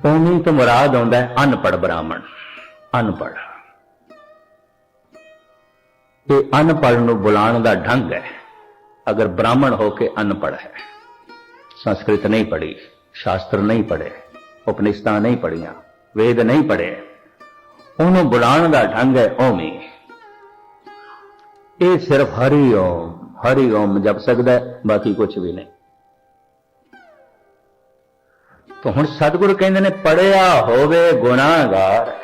ਉਵੇਂ ਤੋਂ ਮੁਰਾਦ ਆਉਂਦਾ ਹੈ ਅਨਪੜ ਬ੍ਰਾਹਮਣ ਅਨਪੜ ਇਹ ਅਨਪੜ ਨੂੰ ਬੁਲਾਉਣ ਦਾ ਢੰਗ ਹੈ, ਅਗਰ ਬ੍ਰਾਹਮਣ ਹੋ ਕੇ ਅਨਪੜ ਹੈ। ਸੰਸਕ੍ਰਿਤ ਨਹੀਂ ਪੜ੍ਹੀ, ਸ਼ਾਸਤਰ ਨਹੀਂ ਪੜ੍ਹੇ ਉਪਨਿਸ਼ਦਾਂ ਨਹੀਂ ਪੜ੍ਹੀਆਂ, ਵੇਦ ਨਹੀਂ ਪੜ੍ਹੇ, ਉਹਨੂੰ ਬੁਲਾਉਣ ਦਾ ਢੰਗ ਹੈ ਓਮੀ। ਇਹ ਸਿਰਫ ਹਰੀ ਓਮ ਹਰੀ ਓਮ ਜਪ ਸਕਦਾ ਬਾਕੀ ਕੁਝ ਵੀ ਨਹੀਂ। ਤਾਂ ਹੁਣ ਸਤਿਗੁਰ ਕਹਿੰਦੇ ਨੇ ਪੜਿਆ ਹੋਵੇ ਗੁਨਾਹਗਾਰ।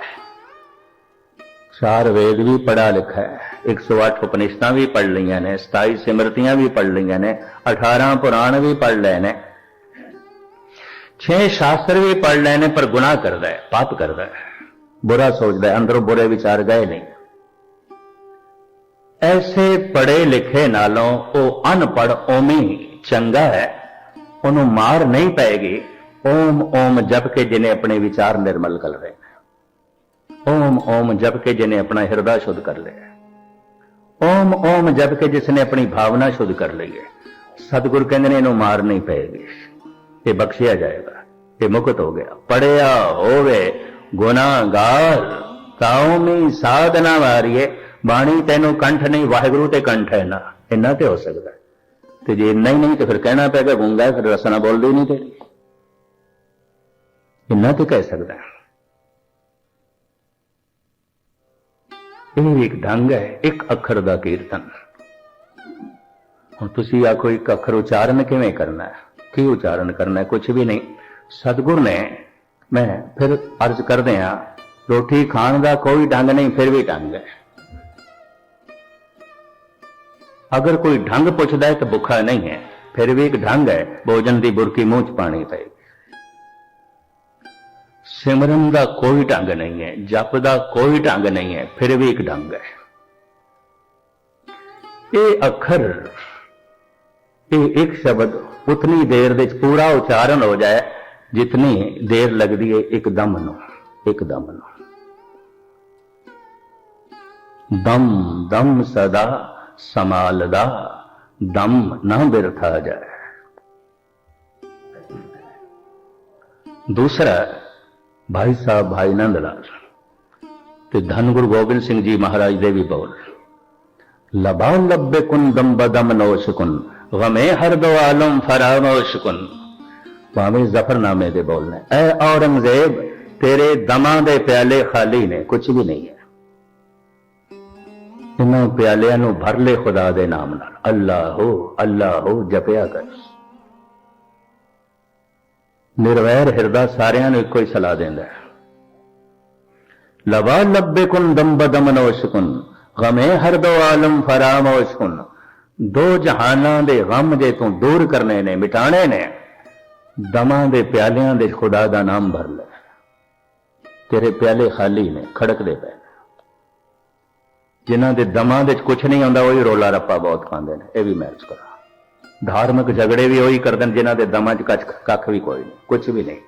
ਚਾਰ ਵੇਦ ਵੀ ਪੜਾ ਲਿਖਾ ਹੈ। 108 ਉਪਨਿਸ਼ਦਾਂ ਵੀ ਪੜ ਲਈਆਂ ਨੇ 27 ਸਿਮਰਤੀਆਂ ਵੀ ਪੜ ਲਈਆਂ ਨੇ 18 ਪੁਰਾਣ ਵੀ ਪੜ ਲਏ ਨੇ। 6 ਸ਼ਾਸਤਰ ਵੀ ਪੜ ਲਏ ਨੇ, ਪਰ ਗੁਨਾਹ ਕਰਦਾ ਹੈ, ਪਾਪ ਕਰਦਾ ਹੈ। ਬੁਰਾ ਸੋਚਦਾ ਹੈ, ਅੰਦਰੋਂ ਬੁਰੇ ਵਿਚਾਰ ਗਏ ਨਹੀਂ। ਐਸੇ ਪੜੇ ਲਿਖੇ ਨਾਲੋਂ ਉਹ ਅਨਪੜ ਓਮੀ ਚੰਗਾ ਹੈ। ਉਹਨੂੰ ਮਾਰ ਨਹੀਂ ਪਏਗੀ। ਓਮ ਓਮ ਜਪ ਕੇ ਜਿਹਨੇ ਆਪਣੇ ਵਿਚਾਰ ਨਿਰਮਲ ਕਰ ਲਏ। ਓਮ ਓਮ ਜਪ ਕੇ ਜਿਹਨੇ ਆਪਣਾ ਹਿਰਦਾ ਸ਼ੁੱਧ ਕਰ ਲਿਆ ਓਮ ਓਮ ਜਪ ਕੇ ਜਿਸ ਨੇ ਆਪਣੀ ਭਾਵਨਾ ਸ਼ੁੱਧ ਕਰ ਲਈ ਹੈ ਸਤਿਗੁਰ ਕਹਿੰਦੇ ਨੇ ਇਹਨੂੰ ਮਾਰ ਨਹੀਂ ਪਏਗੀ। ਇਹ ਬਖਸ਼ਿਆ ਜਾਏਗਾ। ਇਹ ਮੁਕਤ ਹੋ ਗਿਆ। ਪੜਿਆ ਹੋਵੇ ਗੁਨਾਹਗਾਰ ਕਾਉਮੀ ਸਾਧਨਾ ਵਾਰੀਏ। ਬਾਣੀ ਤੈਨੂੰ ਕੰਠ ਨਹੀਂ ਵਾਹਿਗੁਰੂ ਤੇ ਕੰਠ ਹੈ ਨਾ। ਇੰਨਾ ਤੇ ਹੋ ਸਕਦਾ। ਤੇ ਜੇ ਇੰਨਾ ਹੀ ਨਹੀਂ ਤੇ ਫਿਰ ਕਹਿਣਾ ਪੈਗਾ ਗੁੰਗਾ ਹੈ, ਫਿਰ ਰਸਨਾ ਬੋਲਦੀ ਨਹੀਂ ਤੇਰੀ। ਇੰਨਾ ਤੇ ਕਹਿ ਸਕਦਾ ਇਹ ਵੀ ਇੱਕ ਢੰਗ ਹੈ, ਇੱਕ ਅੱਖਰ ਦਾ ਕੀਰਤਨ। ਹੁਣ ਤੁਸੀਂ ਆਖੋ, ਇੱਕ ਅੱਖਰ ਉਚਾਰਨ ਕਿਵੇਂ ਕਰਨਾ ਹੈ? ਕੀ ਉਚਾਰਨ ਕਰਨਾ ਹੈ? ਕੁਝ ਵੀ ਨਹੀਂ। ਸਤਿਗੁਰ ਨੇ, ਮੈਂ ਫਿਰ ਅਰਜ਼ ਕਰਦੇ ਆ ਰੋਟੀ ਖਾਣ ਦਾ ਕੋਈ ਢੰਗ ਨਹੀਂ, ਫਿਰ ਵੀ ਢੰਗ ਹੈ। ਅਗਰ ਕੋਈ ਢੰਗ ਪੁੱਛਦਾ ਹੈ ਤਾਂ ਭੁੱਖਾ ਨਹੀਂ ਹੈ। ਫਿਰ ਵੀ ਇੱਕ ਢੰਗ ਹੈ, ਭੋਜਨ ਦੀ ਬੁਰਕੀ ਮੂੰਹ ਚ ਪਾਣੀ ਪਏਗੀ। ਸਿਮਰਨ ਦਾ ਕੋਈ ਢੰਗ ਨਹੀਂ ਹੈ, ਜਪ ਦਾ ਕੋਈ ਢੰਗ ਨਹੀਂ ਹੈ, ਫਿਰ ਵੀ ਇੱਕ ਢੰਗ ਹੈ। ਇਹ ਅੱਖਰ, ਇਹ ਇੱਕ ਸ਼ਬਦ ਉਤਨੀ ਦੇਰ ਦੇ ਵਿੱਚ ਪੂਰਾ ਉਚਾਰਨ ਹੋ ਜਾਏ, ਜਿਤਨੀ ਦੇਰ ਲੱਗਦੀ ਹੈ ਇੱਕ ਦਮ ਨੂੰ, ਇੱਕ ਦਮ ਨੂੰ। ਦਮ ਦਮ ਸਦਾ ਸਮਾਲਦਾ, ਦਮ ਨਾ ਬਿਰਥਾ ਜਾਏ। ਦੂਸਰਾ ਭਾਈ ਸਾਹਿਬ, ਭਾਈ ਨੰਦ ਲਾਲ ਤੇ ਧੰਨ ਗੁਰੂ ਗੋਬਿੰਦ ਸਿੰਘ ਜੀ ਮਹਾਰਾਜ ਦੇ ਵੀ ਬੋਲ। ਲਬਾ ਲੱਬੇ ਕੁਨ, ਦਮ ਬਦਮ ਨੋਸ਼ ਕੁਨ ਗਮੇ ਹਰ ਦੋ ਆਲਮ ਫਰਾਮੋਸ਼ ਕੁਨ। ਭਾਵੇਂ ਜ਼ਫਰਨਾਮੇ ਦੇ ਬੋਲ ਨੇ, ਐ ਔਰੰਗਜ਼ੇਬ ਤੇਰੇ ਦਮਾਂ ਦੇ ਪਿਆਲੇ ਖਾਲੀ ਨੇ ਕੁਝ ਵੀ ਨਹੀਂ ਹੈ। ਇਹਨਾਂ ਪਿਆਲਿਆਂ ਨੂੰ ਭਰ ਲੈ ਖੁਦਾ ਦੇ ਨਾਮ ਨਾਲ, ਅੱਲਾਹੋ ਅੱਲਾਹੋ, ਜਪਿਆ ਕਰ। ਨਿਰਵੈਰ ਹਿਰਦਾ ਸਾਰਿਆਂ ਨੂੰ ਇੱਕੋ ਹੀ ਸਲਾਹ ਦਿੰਦਾ ਹੈ। ਲਵਾ ਲੱਬੇ ਕੁਨ ਦਮ ਬਦਮ ਨੋਸ਼ਕੁਨ ਗਮੇ ਹਰ ਦੋ ਆਲਮ ਫਰਾਮੋਸ਼ਕੁਨ। ਦੋ ਜਹਾਨਾਂ ਦੇ ਗਮ ਜੇ ਤੂੰ ਦੂਰ ਕਰਨੇ ਨੇ, ਮਿਟਾਣੇ ਨੇ। ਦਮਾਂ ਦੇ ਪਿਆਲਿਆਂ ਦੇ ਖੁਦਾ ਦਾ ਨਾਮ ਭਰ ਲੈ। ਤੇਰੇ ਪਿਆਲੇ ਖਾਲੀ ਨੇ, ਖੜਕਦੇ ਪਏ ਨੇ। ਜਿਨ੍ਹਾਂ ਦੇ ਦਮਾਂ ਦੇ ਕੁਝ ਨਹੀਂ ਆਉਂਦਾ, ਉਹੀ ਰੋਲਾ ਰੱਪਾ ਬਹੁਤ ਖਾਂਦੇ ਨੇ। ਇਹ ਵੀ ਮੈਚ ਕਰਾ। ਧਾਰਮਿਕ ਝਗੜੇ ਵੀ ਉਹੀ ਕਰਦੇ ਨੇ, ਜਿਨ੍ਹਾਂ ਦੇ ਦਮਾਂ 'ਚ ਕੱਖ ਕੱਖ ਵੀ ਕੋਈ ਨਹੀਂ ਕੁਝ ਵੀ ਨਹੀਂ।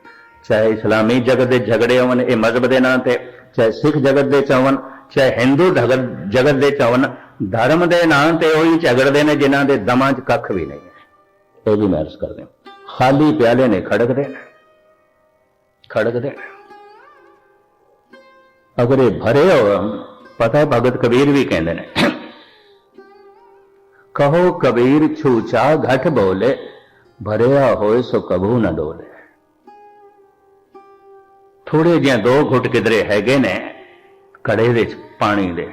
ਚਾਹੇ ਇਸਲਾਮੀ ਜਗਤ ਦੇ ਝਗੜੇ ਹੋਣ, ਇਹ ਮਜ਼ਹਬ ਦੇ ਨਾਂ ਤੇ, ਚਾਹੇ ਸਿੱਖ ਜਗਤ ਦੇ ਚਾਵਨ ਚਾਹੇ ਹਿੰਦੂ ਜਗਤ ਜਗਤ ਦੇ ਚਾਵਨ ਧਰਮ ਦੇ ਨਾਂ ਤੇ ਉਹੀ ਝਗੜਦੇ ਨੇ, ਜਿਨ੍ਹਾਂ ਦੇ ਦਮਾਂ 'ਚ ਕੱਖ ਵੀ ਨਹੀਂ। ਹੈ ਇਹ ਵੀ ਮੈਚ ਕਰਦੇ ਖਾਲੀ ਪਿਆਲੇ ਨੇ ਖੜਕਦੇ ਨੇ। ਖੜਕਦੇ ਨੇ। ਅਗਰ ਇਹ ਭਰੇ ਹੋ ਪਤਾ ਹੈ ਭਗਤ ਕਬੀਰ ਵੀ ਕਹਿੰਦੇ ਨੇ ਕਹੋ ਕਬੀਰ ਛੂਚਾ ਘਟ ਬੋਲੇ, ਭਰਿਆ ਹੋਏ ਸੋ ਕਬੂ ਨਾ ਡੋਲੇ। ਥੋੜੇ ਜਿਹਾ ਦੋ ਘੁੱਟ ਕਿਧਰੇ ਹੈਗੇ ਨੇ ਕੜੇ ਵਿੱਚ ਪਾਣੀ ਦੇ।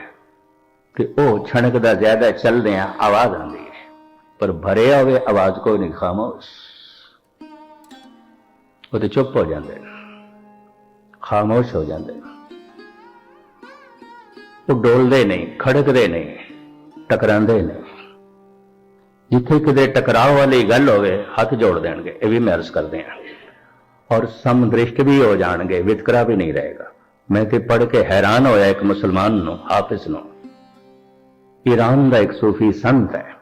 ਤੇ ਉਹ ਛਣਕਦਾ ਜ਼ਿਆਦਾ ਚੱਲਦੇ ਆ, ਆਵਾਜ਼ ਆਉਂਦੀ ਹੈ। ਪਰ ਭਰਿਆ ਹੋਵੇ ਆਵਾਜ਼ ਕੋਈ ਨਹੀਂ, ਖਾਮੋਸ਼। ਉਹ ਤੇ ਚੁੱਪ ਹੋ ਜਾਂਦੇ ਨੇ। ਖਾਮੋਸ਼ ਹੋ ਜਾਂਦੇ ਨੇ। ਉਹ ਡੋਲਦੇ ਨਹੀਂ, ਖੜਕਦੇ ਨਹੀਂ, ਟਕਰਾਉਂਦੇ ਨਹੀਂ। ਜਿੱਥੇ ਕਿਤੇ ਟਕਰਾਅ ਵਾਲੀ ਗੱਲ ਹੋਵੇ, ਹੱਥ ਜੋੜ ਦੇਣਗੇ। ਇਹ ਵੀ ਮੈਂ ਅਰਜ਼ ਕਰਦੇ ਹਾਂ। ਔਰ ਸਮਦ੍ਰਿਸ਼ਟ ਵੀ ਹੋ ਜਾਣਗੇ, ਵਿਤਕਰਾ ਵੀ ਨਹੀਂ ਰਹੇਗਾ। ਮੈਂ ਤੇ ਪੜ੍ਹ ਕੇ ਹੈਰਾਨ ਹੋਇਆ ਇੱਕ ਮੁਸਲਮਾਨ ਨੂੰ, ਹਾਫਿਜ਼ ਨੂੰ। ਈਰਾਨ ਦਾ ਇੱਕ ਸੂਫੀ ਸੰਤ ਹੈ।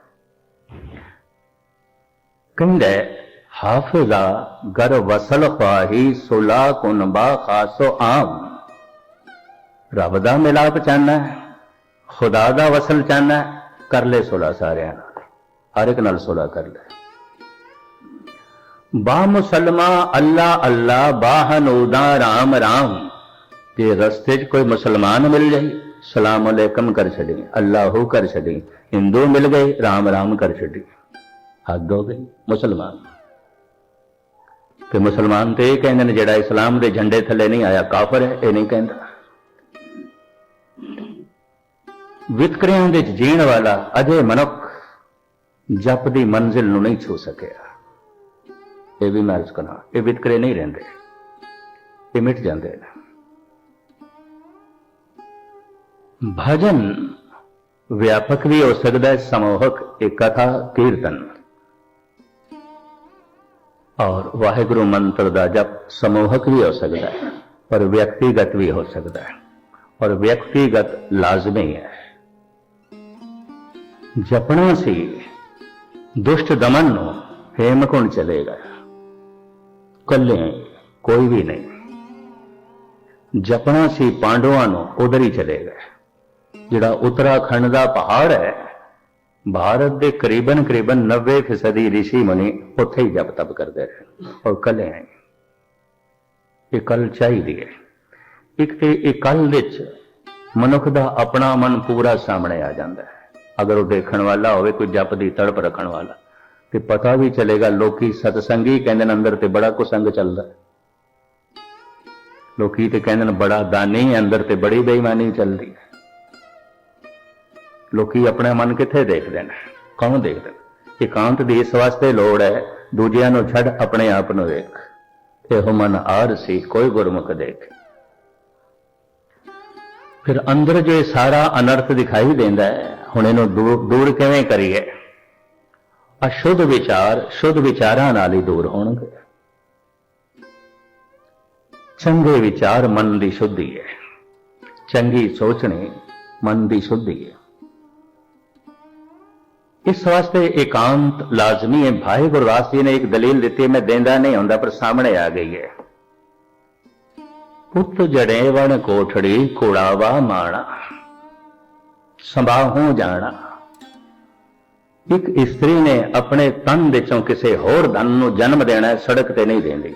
ਕਹਿੰਦਾ, ਹਾਫਿਜ਼ਾ ਗਰ ਵਸਲ ਖਾਹੀ ਸੁਲਾ ਕੁਨਬਾ ਖਾਸੋ ਆਮ। ਰੱਬ ਦਾ ਮਿਲਾਪ ਚਾਹਨਾ ਖੁਦਾ ਦਾ ਵਸਲ ਚਾਹਨਾ ਕਰ ਲੈ ਸੁਲਾ ਸਾਰਿਆਂ ਨਾਲ ਹਰ ਇੱਕ ਨਾਲ ਸੁਲਾ ਕਰ ਲੈ। ਬਾ ਮੁਸਲਮਾ, ਅੱਲਾ ਅੱਲਾ ਬਾਹਨੂਦਾ ਰਾਮ ਰਾਮ। ਤੇ ਰਸਤੇ 'ਚ ਕੋਈ ਮੁਸਲਮਾਨ ਮਿਲ ਜਾਈ ਸਲਾਮ ਅਲੈਕਮ ਕਰ ਛੱਡੀ, ਅੱਲਾਹੂ ਕਰ ਛੱਡੀ, ਹਿੰਦੂ ਮਿਲ ਗਏ, ਰਾਮ ਰਾਮ ਕਰ ਛੱਡੀ। ਹੱਦ ਹੋ ਗਈ, ਮੁਸਲਮਾਨ। ਤੇ ਮੁਸਲਮਾਨ ਤੇ ਇਹ ਕਹਿੰਦੇ ਨੇ, ਜਿਹੜਾ ਇਸਲਾਮ ਦੇ ਝੰਡੇ ਥੱਲੇ ਨਹੀਂ ਆਇਆ, ਕਾਫਰ ਹੈ, ਇਹ ਨਹੀਂ ਕਹਿੰਦਾ। ਵਿਤਕਰਿਆਂ ਦੇ ਵਿੱਚ ਜੀਣ ਵਾਲਾ ਅਜੇ ਮਨੁੱਖ ਜਪ ਦੀ ਮੰਜ਼ਿਲ ਨੂੰ ਨਹੀਂ ਛੂ ਸਕਿਆ। ਇਹ ਵੀ ਮੈਂ ਅਰਜ਼ ਕਰਾਂ ਇਹ ਵਿਤਕਰੇ ਨਹੀਂ ਰਹਿੰਦੇ। ਇਹ ਮਿਟ ਜਾਂਦੇ ਨੇ। ਭਜਨ ਵਿਆਪਕ ਵੀ ਹੋ ਸਕਦਾ ਹੈ, ਸਮੂਹਕ ਇਕੱਠਾ ਕੀਰਤਨ। ਔਰ ਵਾਹਿਗੁਰੂ ਮੰਤਰ ਦਾ ਜਪ ਸਮੂਹਕ ਵੀ ਹੋ ਸਕਦਾ ਹੈ, ਪਰ ਵਿਅਕਤੀਗਤ ਵੀ ਹੋ ਸਕਦਾ ਹੈ। ਔਰ ਵਿਅਕਤੀਗਤ ਲਾਜ਼ਮੀ ਹੈ। ਜਪਣਾ ਸੀ। ਦੁਸ਼ਟ ਦਮਨ ਨੂੰ ਹੇਮਕੁੰਡ ਚਲੇਗਾ? ਕੱਲੇ ਕੋਈ ਵੀ ਨਹੀਂ। ਜਪਣਾ ਸੀ ਪਾਂਡਵਾਂ ਨੂੰ, ਉਧਰ ਹੀ ਚਲੇ ਗਏ ਜਿਹੜਾ ਉੱਤਰਾਖੰਡ ਦਾ ਪਹਾੜ ਹੈ, ਭਾਰਤ ਦੇ ਕਰੀਬਨ ਕਰੀਬਨ 90% ਫੀਸਦੀ ઋષਿ ਮੁਨੀ ਉੱਥੇ ਹੀ ਜਪ ਤਪ ਕਰਦੇ ਰਹੇ। ਔਰ ਕੱਲੇ ਹੈ ਇਹ ਕੱਲ ਚਾਹੀਦੀ ਹੈ। ਇੱਕ ਤੇ ਇਹ ਕੱਲ ਵਿੱਚ ਮਨੁੱਖ ਦਾ ਆਪਣਾ ਮਨ ਪੂਰਾ ਸਾਹਮਣੇ ਆ ਜਾਂਦਾ ਹੈ। ਅਗਰ ਉਹ ਦੇਖਣ ਵਾਲਾ ਹੋਵੇ, ਕੋਈ ਜਪ ਦੀ ਤੜਪ ਰੱਖਣ ਵਾਲਾ। ਤੇ ਪਤਾ ਵੀ ਚਲੇਗਾ, ਲੋਕੀ ਸਤਸੰਗੀ ਕਹਿੰਦੇ ਨੇ ਅੰਦਰ ਤੇ ਬੜਾ ਕੁਸੰਗ ਚੱਲਦਾ। ਲੋਕੀ ਤੇ ਕਹਿੰਦੇ ਨੇ ਬੜਾ ਦਾਨੀ ਅੰਦਰ ਤੇ ਬੜੀ ਬੇਈਮਾਨੀ ਚੱਲਦੀ ਹੈ। ਲੋਕੀ ਆਪਣਾ ਮਨ ਕਿੱਥੇ ਦੇਖਦੇ ਨੇ? ਕੌਣ ਦੇਖਦੇ? ਨੇ ਇਕਾਂਤ ਦੀ ਇਸ ਵਾਸਤੇ ਲੋੜ ਹੈ, ਦੂਜਿਆਂ ਨੂੰ ਛੱਡ ਆਪਣੇ ਆਪ ਨੂੰ ਵੇਖ ਇਹੋ ਮਨ ਆਰ ਸੀ, ਕੋਈ ਗੁਰਮੁਖ ਦੇਖ। ਫਿਰ ਅੰਦਰ ਜੋ ਇਹ ਸਾਰਾ ਅਨਰਥ ਦਿਖਾਈ ਦਿੰਦਾ ਹੈ ਹੁਣ ਇਹਨੂੰ ਦੂਰ ਦੂਰ ਕਿਵੇਂ ਕਰੀਏ? ਅਸ਼ੁੱਧ ਵਿਚਾਰ, ਸ਼ੁੱਧ ਵਿਚਾਰਾਂ ਨਾਲ ਹੀ ਦੂਰ ਹੋਣਗੇ। ਚੰਗੇ ਵਿਚਾਰ ਮਨ ਦੀ ਸ਼ੁੱਧੀ ਹੈ। ਚੰਗੀ ਸੋਚਣੀ ਮਨ ਦੀ ਸ਼ੁੱਧੀ ਹੈ। ਇਸ ਵਾਸਤੇ ਇਕਾਂਤ ਲਾਜ਼ਮੀ ਹੈ। ਭਾਈ ਗੁਰਦਾਸ ਜੀ ਨੇ ਇੱਕ ਦਲੀਲ ਦਿੱਤੀ, ਮੈਂ ਦੇਂਦਾ ਨਹੀਂ ਹੁੰਦਾ, ਪਰ ਸਾਹਮਣੇ ਆ ਗਈ ਹੈ। ਪੁੱਤ ਜੜੇ ਵਣ ਕੋਠੜੀ ਕੁੜਾਵਾ ਮਾਣਾ। ਸੰਭਾਹੋਂ ਜਾਣਾ। ਇੱਕ ਇਸਤਰੀ ਨੇ ਆਪਣੇ ਤਨ ਵਿੱਚੋਂ ਕਿਸੇ ਹੋਰ ਧਨ ਨੂੰ ਜਨਮ ਦੇਣਾ ਸੜਕ ਤੇ ਨਹੀਂ ਦੇਂਦੀ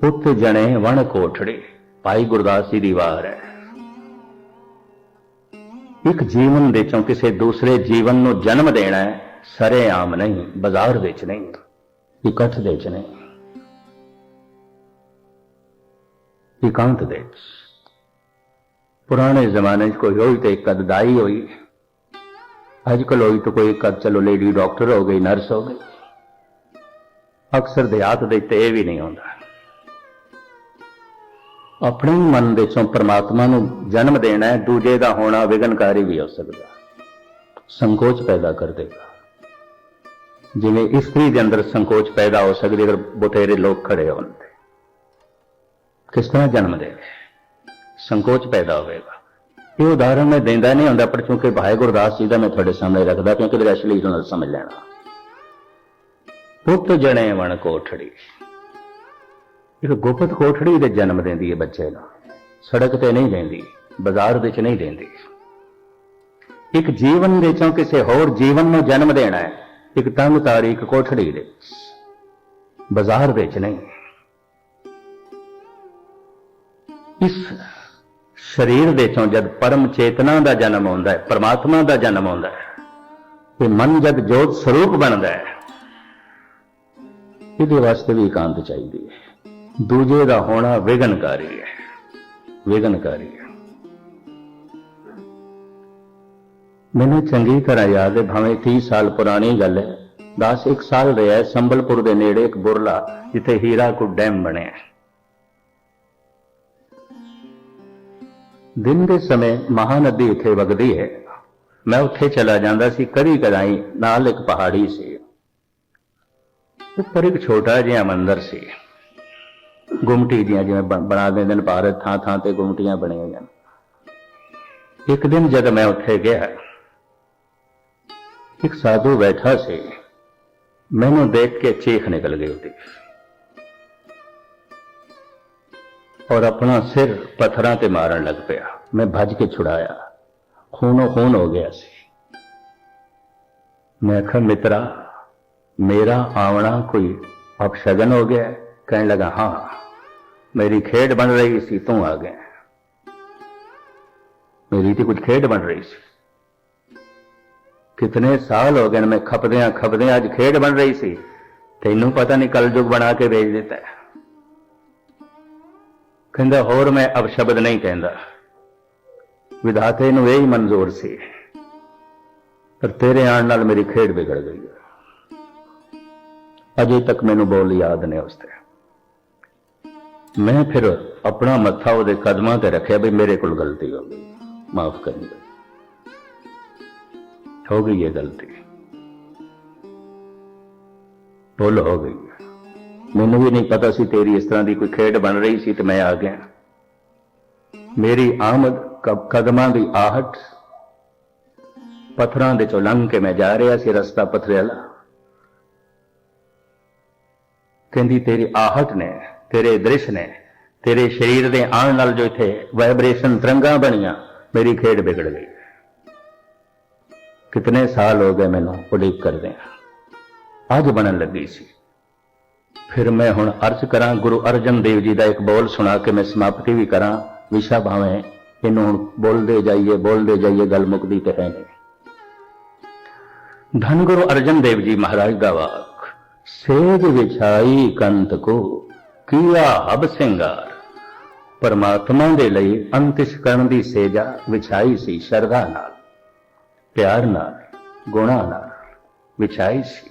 ਪੁੱਤ ਜਣੇ ਵਣ ਕੋਠੜੀ, ਭਾਈ ਗੁਰਦਾਸ ਜੀ ਦੀ ਵਾਰ ਹੈ। ਇੱਕ ਜੀਵਨ ਵਿੱਚੋਂ ਕਿਸੇ ਦੂਸਰੇ ਜੀਵਨ ਨੂੰ ਜਨਮ ਦੇਣਾ ਹੈ ਸਰੇਆਮ ਨਹੀਂ, ਬਾਜ਼ਾਰ ਵਿੱਚ ਨਹੀਂ, ਇਕੱਠ ਦੇ ਵਿੱਚ ਨਹੀਂ। ਇਕਾਂਤ ਦੇ ਵਿੱਚ। ਪੁਰਾਣੇ ਜ਼ਮਾਨੇ 'ਚ ਕੋਈ ਹੋਈ ਤੇ ਇੱਕ ਅਦਦਾਈ ਹੋਈ। ਅੱਜ ਕੱਲ੍ਹ ਹੋਈ ਤਾਂ ਕੋਈ ਕਦ ਚਲੋ ਲੇਡੀ ਡਾਕਟਰ ਹੋ ਗਈ ਨਰਸ ਹੋ ਗਈ। ਅਕਸਰ ਦੇਹਾਤ ਦੇ ਤੇ ਇਹ ਵੀ ਨਹੀਂ ਹੁੰਦਾ ਆਪਣੇ ਮਨ ਦੇ ਚੋਂ ਪਰਮਾਤਮਾ ਨੂੰ ਜਨਮ ਦੇਣਾ ਹੈ, ਦੂਜੇ ਦਾ ਹੋਣਾ ਵਿਗਨਕਾਰੀ ਵੀ ਹੋ ਸਕਦਾ। ਸੰਕੋਚ ਪੈਦਾ ਕਰ ਦੇਗਾ। ਜਿਵੇਂ ਇਸਤਰੀ ਦੇ ਅੰਦਰ ਸੰਕੋਚ ਪੈਦਾ ਹੋ ਸਕਦੀ ਅਗਰ ਬਥੇਰੇ ਲੋਕ ਖੜੇ ਹੋਣ ਤੇ। ਕਿਸ ਤਰ੍ਹਾਂ ਜਨਮ ਦੇ ਸੰਕੋਚ ਪੈਦਾ ਹੋਵੇਗਾ। ਇਹ ਉਦਾਹਰਣ ਮੈਂ ਦਿੰਦਾ ਨਹੀਂ ਹੁੰਦਾ, ਪਰ ਕਿਉਂਕਿ ਭਾਈ ਗੁਰਦਾਸ ਜੀ ਦਾ ਮੈਂ ਤੁਹਾਡੇ ਸਾਹਮਣੇ ਰੱਖਦਾ, ਕਿਉਂਕਿ ਇਹਦਾ ਅਸਲੀ ਨੂੰ ਸਮਝ ਲੈਣਾ। ਪੁੱਤ ਜਣੇ ਵਣ ਕੋਠੜੀ। ਇੱਕ ਗੁਪਤ ਕੋਠੜੀ ਦੇ ਜਨਮ ਦਿੰਦੀ ਹੈ ਬੱਚੇ ਨੂੰ। ਸੜਕ ਤੇ ਨਹੀਂ ਦਿੰਦੀ, ਬਾਜ਼ਾਰ ਵਿੱਚ ਨਹੀਂ ਦਿੰਦੀ। ਇੱਕ ਜੀਵਨ ਵਿੱਚੋਂ ਕਿਸੇ ਹੋਰ ਜੀਵਨ ਨੂੰ ਜਨਮ ਦੇਣਾ ਹੈ? ਇੱਕ ਤੰਗ ਤਾਰੀਖ ਕੋਠੜੀ ਦੇ ਬਾਜ਼ਾਰ ਵਿੱਚ ਨਹੀਂ। ਇਸ ਸਰੀਰ ਦੇ ਚੋਂ ਜਦ ਪਰਮ ਚੇਤਨਾ ਦਾ ਜਨਮ ਹੁੰਦਾ ਹੈ, ਪਰਮਾਤਮਾ ਦਾ ਜਨਮ ਹੁੰਦਾ ਹੈ, ਤੇ ਮਨ ਜਦ ਜੋਤ ਸਰੂਪ ਬਣਦਾ ਹੈ, ਇਹਦੇ ਵਾਸਤੇ ਵੀ ਇਕਾਂਤ ਚਾਹੀਦੀ ਹੈ। ਦੂਜੇ ਦਾ ਹੋਣਾ ਵਿਗਨਕਾਰੀ ਹੈ ਵਿਗਨਕਾਰੀ ਹੈ। ਮੈਨੂੰ ਚੰਗੀ ਤਰ੍ਹਾਂ ਯਾਦ ਹੈ, ਭਾਵੇਂ 30 ਸਾਲ ਪੁਰਾਣੀ ਗੱਲ ਹੈ 10 ਇੱਕ ਸਾਲ ਰਿਹਾ ਸੰਬਲਪੁਰ ਦੇ ਨੇੜੇ ਇੱਕ ਬੁਰਲਾ, ਜਿੱਥੇ ਹੀਰਾ ਹੀਰਾਕੁਡ ਡੈਮ ਬਣਿਆ ਦਿਨ ਦੇ ਸਮੇਂ ਮਹਾਨਦੀ ਉੱਥੇ ਵਗਦੀ ਹੈ। ਮੈਂ ਉੱਥੇ ਚਲਾ ਜਾਂਦਾ ਸੀ, ਕਦੀ ਕਦਾਈ ਨਾਲ ਇੱਕ ਪਹਾੜੀ ਸੀ। ਉੱਪਰ ਇੱਕ ਛੋਟਾ ਜਿਹਾ ਮੰਦਰ ਸੀ। ਗੁੰਮਟੀ ਦੀਆਂ ਜਿਵੇਂ ਬਣ- ਬਣਾ ਦਿੰਦੇ ਨੇ ਭਾਰਤ ਥਾਂ ਥਾਂ ਤੇ ਗੁੰਮਟੀਆਂ ਬਣੀਆਂ ਹੋਈਆਂ ਇੱਕ ਦਿਨ ਜਦ ਮੈਂ ਉੱਥੇ ਗਿਆ, ਇੱਕ ਸਾਧੂ ਬੈਠਾ ਸੀ। ਮੈਨੂੰ ਦੇਖ ਕੇ ਚੀਖ ਨਿਕਲ ਗਈ ਉਹਦੀ। ਔਰ ਆਪਣਾ ਸਿਰ ਪੱਥਰਾਂ ਤੇ ਮਾਰਨ ਲੱਗ ਪਿਆ। ਮੈਂ ਭੱਜ ਕੇ ਛੁਡਾਇਆ। ਖੂਨੋ ਖੂਨ ਹੋ ਗਿਆ ਸੀ। ਮੈਂ ਆਖਿਆ, ਮਿੱਤਰਾ, ਮੇਰਾ ਆਵਣਾ ਕੋਈ ਅਪਸ਼ਗਨ ਹੋ ਗਿਆ ਕਹਿਣ ਲੱਗਾ, ਹਾਂ, ਮੇਰੀ ਖੇਡ ਬਣ ਰਹੀ ਸੀ, ਤੂੰ ਆ ਗਿਆ। ਮੇਰੀ ਤੇ ਕੁਝ ਖੇਡ ਬਣ ਰਹੀ ਸੀ। ਕਿਤਨੇ ਸਾਲ ਹੋ ਗਏ ਨੇ ਮੈਂ ਖਪਦਿਆਂ ਖਪਦਿਆਂ ਅੱਜ ਖੇਡ ਬਣ ਰਹੀ ਸੀ। ਤੈਨੂੰ ਪਤਾ ਨਹੀਂ ਕਲਯੁਗ ਬਣਾ ਕੇ ਵੇਚ ਦਿੱਤਾ ਕਹਿੰਦਾ, ਹੋਰ ਮੈਂ ਅਪਸ਼ਬਦ ਨਹੀਂ ਕਹਿੰਦਾ। ਵਿਧਾਤੇ ਨੂੰ ਇਹ ਹੀ ਮਨਜ਼ੂਰ ਸੀ। ਪਰ ਤੇਰੇ ਆਉਣ ਨਾਲ ਮੇਰੀ ਖੇਡ ਵਿਗੜ ਗਈ ਹੈ। ਅਜੇ ਤੱਕ ਮੈਨੂੰ ਬੋਲ ਯਾਦ ਨੇ ਉਸ ਤੇ। ਮੈਂ ਫਿਰ ਆਪਣਾ ਮੱਥਾ ਉਹਦੇ ਕਦਮਾਂ ਤੇ ਰੱਖਿਆ ਵੀ ਮੇਰੇ ਕੋਲ ਗਲਤੀ ਹੋ ਗਈ। ਮਾਫ ਕਰੀ ਹੋ ਗਈ ਇਹ ਗਲਤੀ। ਭੁੱਲ ਹੋ ਗਈ। ਮੈਨੂੰ ਵੀ ਨਹੀਂ ਪਤਾ ਸੀ ਤੇਰੀ ਇਸ ਤਰ੍ਹਾਂ ਦੀ ਕੋਈ ਖੇਡ ਬਣ ਰਹੀ ਸੀ ਤੇ ਮੈਂ ਆ ਗਿਆ। ਮੇਰੀ ਆਮਦ ਕ- ਕਦਮਾਂ ਦੀ ਆਹਟ ਪੱਥਰਾਂ ਦੇ ਚੋਂ ਲੰਘ ਕੇ ਮੈਂ ਜਾ ਰਿਹਾ ਸੀ ਰਸਤਾ ਪੱਥਰੇ ਵਾਲਾ। ਕਹਿੰਦੀ, ਤੇਰੀ ਆਹਟ ਨੇ, ਤੇਰੇ ਦ੍ਰਿਸ਼ ਨੇ, ਤੇਰੇ ਸਰੀਰ ਦੇ ਆਣ ਨਾਲ ਜੋ ਇੱਥੇ ਵਾਈਬ੍ਰੇਸ਼ਨ ਤਰੰਗਾਂ ਬਣੀਆਂ, ਮੇਰੀ ਖੇਡ ਵਿਗੜ ਗਈ। ਕਿਤਨੇ ਸਾਲ ਹੋ ਗਏ ਮੈਨੂੰ ਉਡੀਕ ਕਰਦੇ ਅੱਜ ਬਣਨ ਲੱਗੀ ਸੀ। ਫਿਰ ਮੈਂ ਹੁਣ ਅਰਜ਼ ਕਰਾਂ ਗੁਰੂ ਅਰਜਨ ਦੇਵ ਜੀ ਦਾ ਇੱਕ ਬੋਲ ਸੁਣਾ ਕੇ ਮੈਂ ਸਮਾਪਤੀ ਵੀ ਕਰਾਂ। ਵਿਸ਼ਾ ਭਾਵੇਂ ਇਹਨੂੰ ਹੁਣ ਬੋਲਦੇ ਜਾਈਏ ਬੋਲਦੇ ਜਾਈਏ, ਗੱਲ ਮੁਕਦੀ ਤੇ ਹੈ ਨਹੀਂ। ਧੰਨ ਗੁਰੂ ਅਰਜਨ ਦੇਵ ਜੀ ਮਹਾਰਾਜ ਦਾ ਵਾਕ, ਸੇਜ ਵਿਛਾਈ ਕੰਤ ਕੋ, ਕੀਆ ਹਬ ਸਿੰਗਾਰ। ਪਰਮਾਤਮਾ ਦੇ ਲਈ ਅੰਤਿਸ਼ ਕਰਨ ਦੀ ਸੇਜਾ ਵਿਛਾਈ ਸੀ ਸ਼ਰਧਾ ਨਾਲ, ਪਿਆਰ ਨਾਲ, ਗੁਣਾ ਨਾਲ, ਵਿਛਾਈ ਸੀ।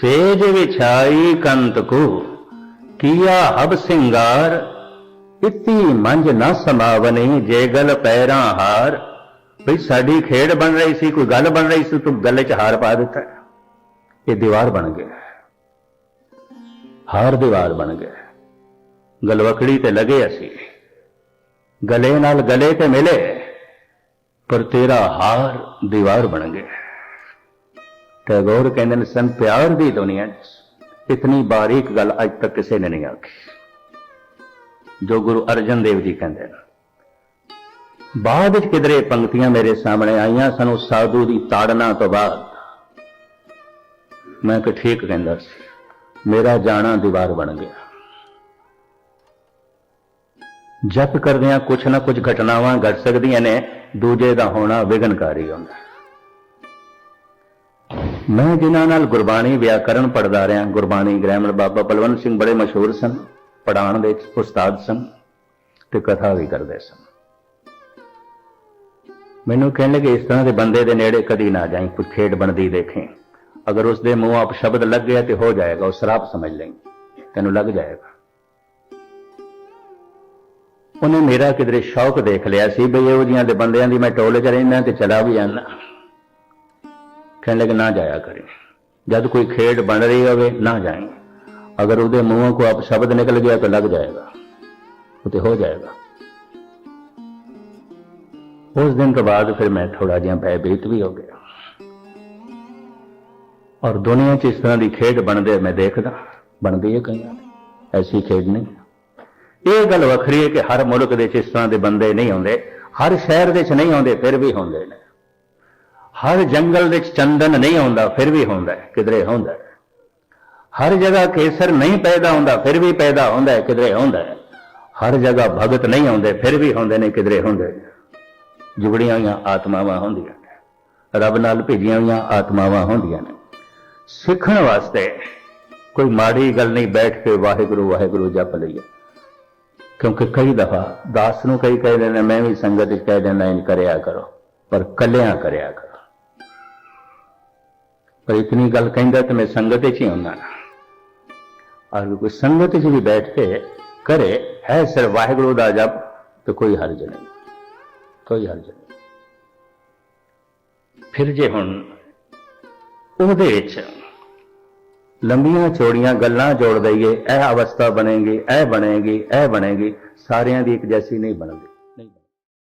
ਸੇਜ ਵਿਛਾਈ ਕੰਤ ਕੋ, ਕੀਆ ਹਬ ਸਿੰਗਾਰ, ਇਤੀ ਮੰਜ ਨਾ ਸਮਾਵਨੀ ਜੇ ਗਲ ਪੈਰਾਂ ਹਾਰ। ਭਈ ਸਾਡੀ ਖੇਡ ਬਣ ਰਹੀ ਸੀ, ਕੋਈ ਗੱਲ ਬਣ ਰਹੀ ਸੀ, ਤੂੰ ਗਲੇ 'ਚ ਹਾਰ ਪਾ ਦਿੱਤਾ। ਇਹ ਦੀਵਾਰ ਬਣ ਗਿਆ। ਹਾਰ ਦੀਵਾਰ ਬਣ ਗਿਆ। ਗਲਵਕੜੀ ਤੇ ਲਗੇ ਅਸੀਂ। ਗਲੇ ਨਾਲ ਗਲੇ ਤੇ ਮਿਲੇ, ਪਰ ਤੇਰਾ ਹਾਰ ਦੀਵਾਰ ਬਣ ਗਿਆ। ਟੈਗੋਰ ਕਹਿੰਦੇ ਨੇ, ਸਨ ਪਿਆਰ ਦੀ ਦੁਨੀਆ 'ਚ ਇਤਨੀ ਬਾਰੀਕ ਗੱਲ ਅੱਜ ਤੱਕ ਕਿਸੇ ਨੇ ਨਹੀਂ ਆਖੀ। ਜੋ ਗੁਰੂ ਅਰਜਨ ਦੇਵ ਜੀ ਕਹਿੰਦੇ ਨੇ, ਬਾਅਦ ਵਿੱਚ ਕਿਧਰੇ ਪੰਕਤੀਆਂ ਮੇਰੇ ਸਾਹਮਣੇ ਆਈਆਂ, ਸਾਨੂੰ ਸਾਧੂ ਦੀ ਤਾੜਨਾ ਤੋਂ ਬਾਅਦ ਮੈਂ ਕਿ ਠੀਕ ਕਹਿੰਦਾ ਸੀ, ਮੇਰਾ ਜਾਣਾ ਦੀਵਾਰ ਬਣ ਗਿਆ। ਜਪ ਕਰਦਿਆਂ ਕੁਛ ਨਾ ਕੁਛ ਘਟਨਾਵਾਂ ਘਟ ਸਕਦੀਆਂ ਨੇ, ਦੂਜੇ ਦਾ ਹੋਣਾ ਵਿਗਨਕਾਰੀ ਹੁੰਦਾ ਮੈਂ ਜਿਨ੍ਹਾਂ ਨਾਲ ਗੁਰਬਾਣੀ ਵਿਆਕਰਣ ਪੜਦਾ ਰਿਹਾ, ਗੁਰਬਾਣੀ ਗ੍ਰਾਮਰ ਬਾਬਾ ਬਲਵੰਤ ਸਿੰਘ ਬੜੇ ਮਸ਼ਹੂਰ ਸਨ ਪੜਾਉਣ ਦੇ ਉਸਤਾਦ ਸਨ ਤੇ ਕਥਾ ਵੀ ਕਰਦੇ ਸਨ। ਮੈਨੂੰ ਕਹਿਣ ਲੱਗੇ, ਇਸ ਤਰ੍ਹਾਂ ਦੇ ਬੰਦੇ ਦੇ ਨੇੜੇ ਕਦੀ ਨਾ ਜਾਈਂ ਕੋਈ ਖੇਡ ਬਣਦੀ ਦੇਖੇ। ਅਗਰ ਉਸ ਦੇ ਮੂੰਹ ਆਪ ਸ਼ਬਦ ਲੱਗ ਗਿਆ ਤੇ ਹੋ ਜਾਏਗਾ, ਉਹ ਸ਼ਰਾਪ ਸਮਝ ਲਈ। ਤੈਨੂੰ ਲੱਗ ਜਾਏਗਾ। ਉਹਨੇ ਮੇਰਾ ਕਿਧਰੇ ਸ਼ੌਕ ਦੇਖ ਲਿਆ ਸੀ ਬਈ ਇਹੋ ਜਿਹੀਆਂ ਦੇ ਬੰਦਿਆਂ ਦੀ ਮੈਂ ਟੋਲੇ 'ਚ ਰਹਿਣਾ ਤੇ ਚਲਾ ਵੀ ਜਾਂਦਾ। ਕਹਿਣ ਲੱਗੇ ਨਾ ਜਾਇਆ ਕਰੇ। ਜਦ ਕੋਈ ਖੇਡ ਬਣ ਰਹੀ ਹੋਵੇ, ਨਾ ਜਾਏ। ਅਗਰ ਉਹਦੇ ਮੂੰਹੋਂ ਕੋ ਆਪ ਸ਼ਬਦ ਨਿਕਲ ਗਿਆ ਤਾਂ ਲੱਗ ਜਾਏਗਾ। ਉਹ ਤੇ ਹੋ ਜਾਏਗਾ। ਉਸ ਦਿਨ ਤੋਂ ਬਾਅਦ ਫਿਰ ਮੈਂ ਥੋੜਾ ਜਿਹਾ ਭੈਭੀਤ ਵੀ ਹੋ ਗਿਆ। ਔਰ ਦੁਨੀਆ 'ਚ ਇਸ ਤਰ੍ਹਾਂ ਦੀ ਖੇਡ ਬਣਦੇ ਮੈਂ ਦੇਖਦਾ। ਬਣਦੀ ਹੈ ਕਈਆਂ ਦੀ। ਐਸੀ ਖੇਡ ਨਹੀਂ। ਇਹ ਗੱਲ ਵੱਖਰੀ ਹੈ ਕਿ ਹਰ ਮੁਲਕ ਦੇ 'ਚ ਇਸ ਤਰ੍ਹਾਂ ਦੇ ਬੰਦੇ ਨਹੀਂ ਆਉਂਦੇ ਹਰ ਸ਼ਹਿਰ ਦੇ 'ਚ ਨਹੀਂ ਆਉਂਦੇ, ਫਿਰ ਵੀ ਹੁੰਦੇ ਨੇ। ਹਰ ਜੰਗਲ ਵਿੱਚ ਚੰਦਨ ਨਹੀਂ ਆਉਂਦਾ, ਫਿਰ ਵੀ ਹੁੰਦਾ ਕਿਧਰੇ ਹੁੰਦਾ ਹਰ ਜਗ੍ਹਾ ਕੇਸਰ ਨਹੀਂ ਪੈਦਾ ਹੁੰਦਾ, ਫਿਰ ਵੀ ਪੈਦਾ ਹੁੰਦਾ ਕਿਧਰੇ ਹੁੰਦਾ ਹਰ ਜਗ੍ਹਾ ਭਗਤ ਨਹੀਂ ਆਉਂਦੇ, ਫਿਰ ਵੀ ਹੁੰਦੇ ਨੇ, ਕਿਧਰੇ ਹੁੰਦੇ ਨੇ। ਜੁਗੜੀਆਂ ਹੋਈਆਂ ਆਤਮਾਵਾਂ ਹੁੰਦੀਆਂ ਨੇ। ਰੱਬ ਨਾਲ ਭੇਜੀਆਂ ਹੋਈਆਂ ਆਤਮਾਵਾਂ ਹੁੰਦੀਆਂ ਨੇ। ਸਿੱਖਣ ਵਾਸਤੇ ਕੋਈ ਮਾੜੀ ਗੱਲ ਨਹੀਂ, ਬੈਠ ਕੇ ਵਾਹਿਗੁਰੂ ਵਾਹਿਗੁਰੂ ਜਪ ਲਈਏ। ਕਿਉਂਕਿ ਕਈ ਦਫਾ ਦਾਸ ਨੂੰ ਕਈ ਕਹਿ ਦਿੰਦੇ ਮੈਂ ਵੀ ਸੰਗਤ ਵਿੱਚ ਕਹਿ ਦਿੰਦਾ, ਇਨ ਕਰਿਆ ਕਰੋ। ਪਰ ਕੱਲਿਆਂ ਕਰਿਆ ਕਰੋ। ਪਰ ਇਤਨੀ ਗੱਲ ਕਹਿੰਦਾ ਤੇ ਮੈਂ ਸੰਗਤ ਵਿੱਚ ਹੀ ਹੁੰਦਾ ਨਾ। ਔਰ ਕੋਈ ਸੰਗਤ ਵਿੱਚ ਵੀ ਬੈਠ ਕੇ ਕਰੇ, ਹੈ ਸਿਰ ਵਾਹਿਗੁਰੂ ਦਾ ਜਪ, ਤੇ ਕੋਈ ਹਰਜ ਨਹੀਂ। ਕੋਈ ਹਰਜ ਨਹੀਂ। ਫਿਰ ਜੇ ਹੁਣ ਉਹਦੇ ਵਿੱਚ ਲੰਬੀਆਂ ਚੌੜੀਆਂ ਗੱਲਾਂ ਜੋੜ ਦਈਏ, ਇਹ ਅਵਸਥਾ ਬਣੇਗੀ, ਇਹ ਬਣੇਗੀ ਇਹ ਬਣੇਗੀ, ਸਾਰਿਆਂ ਦੀ ਇੱਕ ਜੈਸੀ ਨਹੀਂ ਬਣਦੀ।